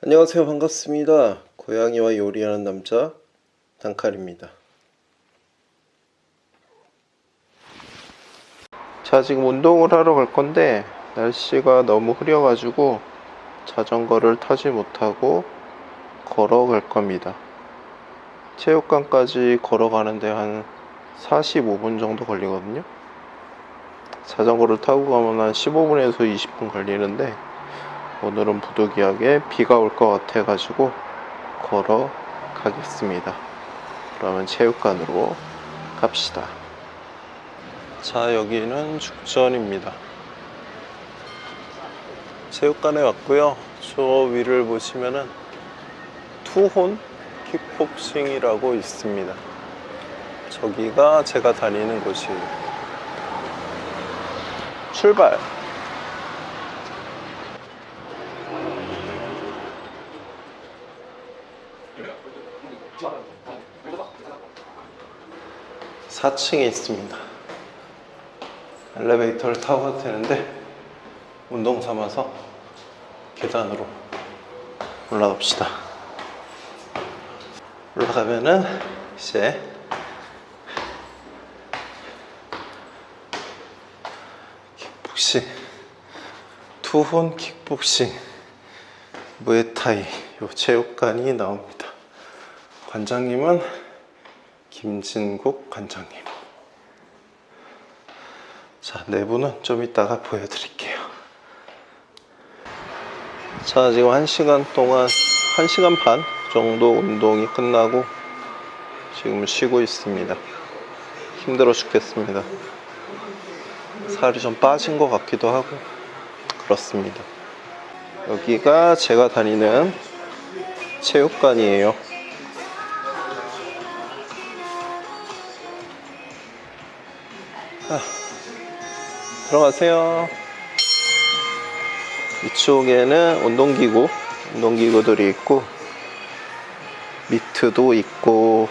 안녕하세요. 반갑습니다. 고양이와 요리하는 남자 단칼입니다. 자, 지금 운동을 하러 갈 건데 날씨가 너무 흐려 가지고 자전거를 타지 못하고 걸어갈 겁니다. 체육관까지 걸어가는데 한 45분 정도 걸리거든요. 자전거를 타고 가면 한 15분에서 20분 걸리는데 오늘은 부득이하게 비가 올 것 같아 가지고 걸어 가겠습니다. 그러면 체육관으로 갑시다. 자, 여기는 죽전입니다. 체육관에 왔고요. 저 위를 보시면은 투혼 킥복싱이라고 있습니다. 저기가 제가 다니는 곳이에요. 출발! 사층에 있습니다. 엘리베이터를 타고 가도 되는데 운동 삼아서 계단으로 올라갑시다. 올라가면은 이제 킥복싱, 투혼 킥복싱, 무에타이 요 체육관이 나옵니다. 관장님은 김진국 관장님. 자, 내부는 좀 이따가 보여드릴게요. 자, 지금 1시간 동안, 1시간 반 정도 운동이 끝나고 지금 쉬고 있습니다. 힘들어 죽겠습니다. 살이 좀 빠진 것 같기도 하고, 그렇습니다. 여기가 제가 다니는 체육관이에요. 들어가세요. 이쪽에는 운동기구, 운동기구들이 있고, 미트도 있고,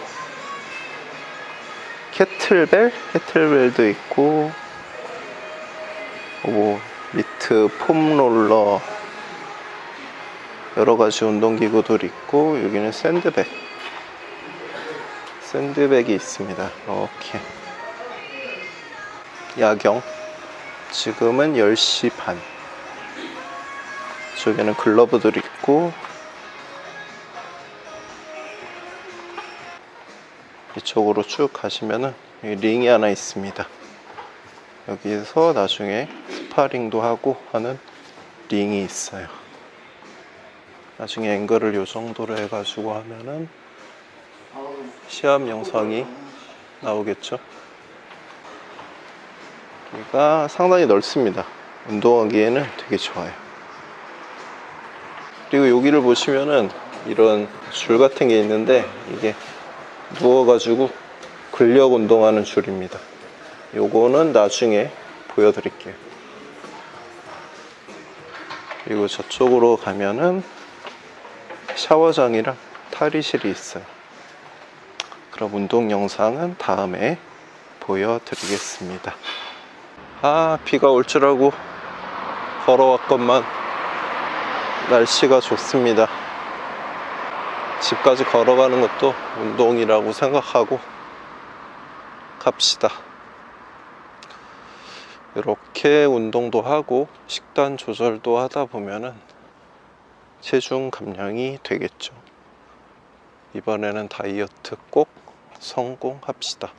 캐틀벨? 캐틀벨도 있고, 뭐, 미트, 폼롤러, 여러 가지 운동기구들이 있고, 여기는 샌드백. 샌드백이 있습니다. 이렇게. 야경. 지금은 10시 반. 저기는 글러브들이 있고, 이쪽으로 쭉 가시면은 링이 하나 있습니다. 여기서 나중에 스파링도 하고 하는 링이 있어요. 나중에 앵글을 요 정도로 해가지고 하면은 시합 영상이 나오겠죠. 여기가 상당히 넓습니다. 운동하기에는 되게 좋아요. 그리고 여기를 보시면은 이런 줄 같은 게 있는데 이게 누워가지고 근력 운동하는 줄입니다. 요거는 나중에 보여드릴게요. 그리고 저쪽으로 가면은 샤워장이랑 탈의실이 있어요. 그럼 운동 영상은 다음에 보여드리겠습니다. 아, 비가 올 줄 알고 걸어왔건만 날씨가 좋습니다. 집까지 걸어가는 것도 운동이라고 생각하고 갑시다. 이렇게 운동도 하고 식단 조절도 하다 보면은 체중 감량이 되겠죠. 이번에는 다이어트 꼭 성공합시다.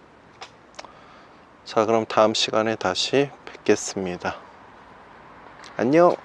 자, 그럼 다음 시간에 다시 뵙겠습니다. 안녕!